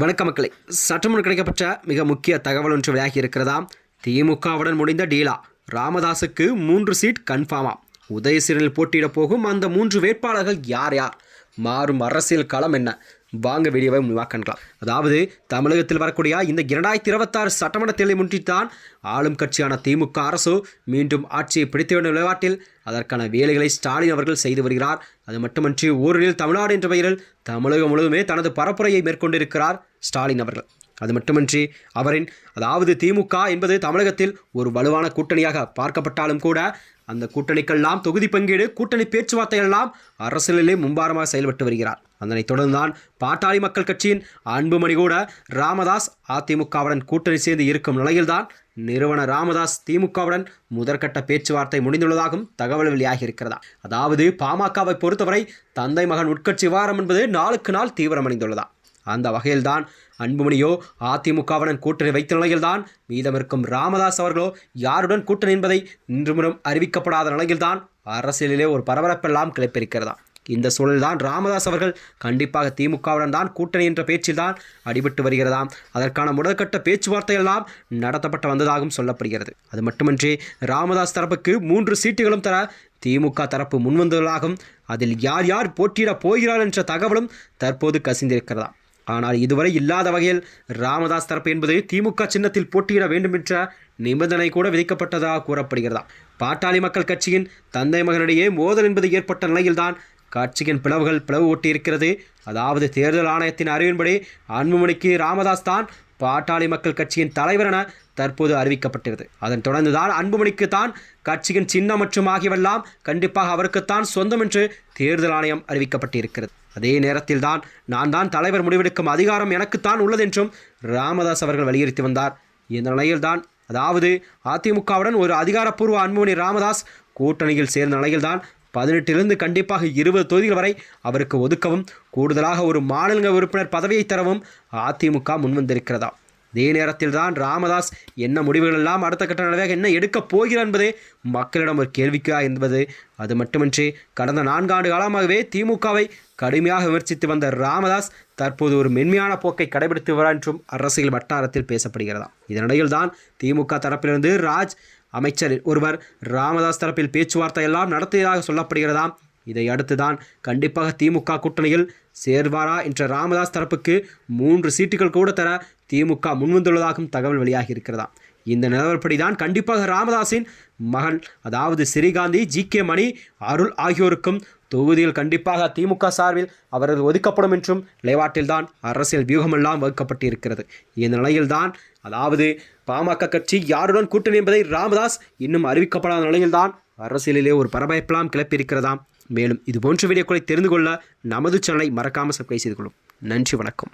வணக்க மக்களை. சற்றுமுன் கிடைக்கப்பட்ட மிக முக்கிய தகவல் ஒன்று விலகி இருக்கிறதாம் திமுகவுடன் முடிந்த டீலா. ராமதாஸுக்கு மூன்று சீட் கன்ஃபார்மா உதயசீரனில் போட்டியிடப் போகும் அந்த மூன்று வேட்பாளர்கள் யார் யார்? மாறும் அரசியல் களம் என்ன? வாங்க வீடியோவை முன்வாக அதாவது தமிழகத்தில் வரக்கூடிய இந்த இரண்டாயிரத்தி இருபத்தாறு சட்டமன்ற தேர்தலை முன்னிட்டுத்தான் ஆளும் கட்சியான திமுக அரசு மீண்டும் ஆட்சியை பிடித்து வேண்டும் நிலைப்பாட்டில் அதற்கான வேலைகளை ஸ்டாலின் அவர்கள் செய்து வருகிறார். அது மட்டுமன்றி ஊரில் தமிழ்நாடு என்ற பெயரில் தமிழகம் முழுவதுமே தனது பரப்புரையை மேற்கொண்டிருக்கிறார் ஸ்டாலின் அவர்கள். அது மட்டுமின்றி அவரின் அதாவது திமுக என்பது தமிழகத்தில் ஒரு வலுவான கூட்டணியாக பார்க்கப்பட்டாலும் கூட அந்த கூட்டணிக்கெல்லாம் தொகுதி பங்கீடு கூட்டணி பேச்சுவார்த்தையெல்லாம் அரசியலிலே மும்பாரமாக செயல்பட்டு வருகிறார். அதனைத் தொடர்ந்தான் பாட்டாளி மக்கள் கட்சியின் அன்புமணி கூட ராமதாஸ் அதிமுகவுடன் கூட்டணி சேர்ந்து இருக்கும் நிலையில்தான் நிறுவன ராமதாஸ் திமுகவுடன் முதற்கட்ட பேச்சுவார்த்தை முடிந்துள்ளதாகவும் தகவல் வெளியாகி இருக்கிறதா அதாவது பாமகவை பொறுத்தவரை தந்தை மகன் உட்கட்சி விவகாரம் என்பது நாளுக்கு நாள் தீவிரமடைந்துள்ளதா. அந்த வகையில்தான் அன்புமணியோ அதிமுகவுடன் கூட்டணி வைத்த நிலையில்தான் மீதமிருக்கும் ராமதாஸ் அவர்களோ யாருடன் கூட்டணி என்பதை இன்று முறம் அறிவிக்கப்படாத நிலையில்தான் அரசியலிலே ஒரு பரபரப்பெல்லாம் கிளப்பியிருக்கிறதா? இந்த சூழலில்தான் ராமதாஸ் அவர்கள் கண்டிப்பாக திமுகவுடன் தான் கூட்டணி என்ற பேச்சில்தான் அடிபட்டு வருகிறதாம். அதற்கான முதற்கட்ட பேச்சுவார்த்தை எல்லாம் நடத்தப்பட்டு வந்ததாகவும் சொல்லப்படுகிறது. அது மட்டுமின்றி ராமதாஸ் தரப்புக்கு மூன்று சீட்டுகளும் தர திமுக தரப்பு முன்வந்துள்ளதாகவும் அதில் யார் யார் போட்டியிடப் போகிறார் என்ற தகவலும் தற்போது கசிந்திருக்கிறதா ஆனால் இதுவரை இல்லாத வகையில் ராமதாஸ் தரப்பு என்பது திமுக சின்னத்தில் போட்டியிட வேண்டும் என்ற நிபந்தனை கூட விதிக்கப்பட்டதாக கூறப்படுகிறதா? பாட்டாளி மக்கள் கட்சியின் தந்தை மகனிடையே மோதல் என்பது ஏற்பட்ட நிலையில்தான் கட்சியின் பிளவுகள் பிளவு ஒட்டியிருக்கிறது. அதாவது தேர்தல் ஆணையத்தின் அறிவின்படி அன்புமணிக்கு ராமதாஸ் தான் பாட்டாளி மக்கள் கட்சியின் தலைவர் என தற்போது அறிவிக்கப்பட்டது அதன் தொடர்ந்துதான் அன்புமணிக்கு தான் கட்சியின் சின்னம் மற்றும் ஆகியவெல்லாம் கண்டிப்பாக அவருக்குத்தான் சொந்தம் என்று தேர்தல் ஆணையம் அறிவிக்கப்பட்டிருக்கிறது. அதே நேரத்தில் தான் நான் தான் தலைவர் முடிவெடுக்கும் அதிகாரம் எனக்குத்தான் உள்ளது என்றும் ராமதாஸ் அவர்கள் வலியுறுத்தி வந்தார். இந்த நிலையில்தான் அதாவது அதிமுகவுடன் ஒரு அதிகாரப்பூர்வ அன்புமணி ராமதாஸ் கூட்டணியில் சேர்ந்த நிலையில்தான் பதினெட்டிலிருந்து கண்டிப்பாக இருபது தொகுதிகள் வரை அவருக்கு ஒதுக்கவும் கூடுதலாக ஒரு மாநில உறுப்பினர் பதவியை தரவும் அதிமுக முன்வந்திருக்கிறதா? அதே நேரத்தில் தான் ராமதாஸ் என்ன முடிவுகள் எல்லாம் அடுத்த கட்ட நடவடிக்கை என்ன எடுக்கப் போகிறார் என்பதே மக்களிடம் ஒரு கேள்விக்கா என்பது. அது மட்டுமின்றி கடந்த நான்காண்டு காலமாகவே திமுகவை கடுமையாக விமர்சித்து வந்த ராமதாஸ் தற்போது ஒரு மென்மையான போக்கை கடைபிடித்து வருவார் என்றும் அரசியல் வட்டாரத்தில் பேசப்படுகிறதா இதனிடையில் தான் திமுக தரப்பிலிருந்து ராஜ் அமைச்சர் ஒருவர் ராமதாஸ் தரப்பில் பேச்சுவார்த்தை எல்லாம் நடத்தியதாக சொல்லப்படுகிறதாம். இதை அடுத்துதான் கண்டிப்பாக திமுக கூட்டணியில் சேர்வாரா என்ற ராமதாஸ் தரப்புக்கு மூன்று சீட்டுகள் கூட தர திமுக முன்வந்துள்ளதாகவும் தகவல் வெளியாகி இருக்கிறதா இந்த நிலவரப்படி தான் கண்டிப்பாக ராமதாஸின் மகன் அதாவது ஸ்ரீகாந்தி ஜி கே மணி அருள் ஆகியோருக்கும் தொகுதியில் கண்டிப்பாக திமுக சார்பில் அவர்கள் ஒதுக்கப்படும் என்றும் நிலைப்பாட்டில்தான் அரசியல் வியூகமெல்லாம் வகுக்கப்பட்டு இருக்கிறது இந்த நிலையில்தான் அதாவது பாமக கட்சி யாருடன் கூட்டணி என்பதை ராமதாஸ் இன்னும் அறிவிக்கப்படாத நிலையில்தான் அரசியலிலே ஒரு பரபரப்பெல்லாம் கிளப்பியிருக்கிறதாம். மேலும் இது போன்ற வீடியோக்களை தெரிந்து கொள்ள நமது சேனலை மறக்காமல் சப்ஸ்கிரைப் செய்து கொள்ளும். நன்றி வணக்கம்.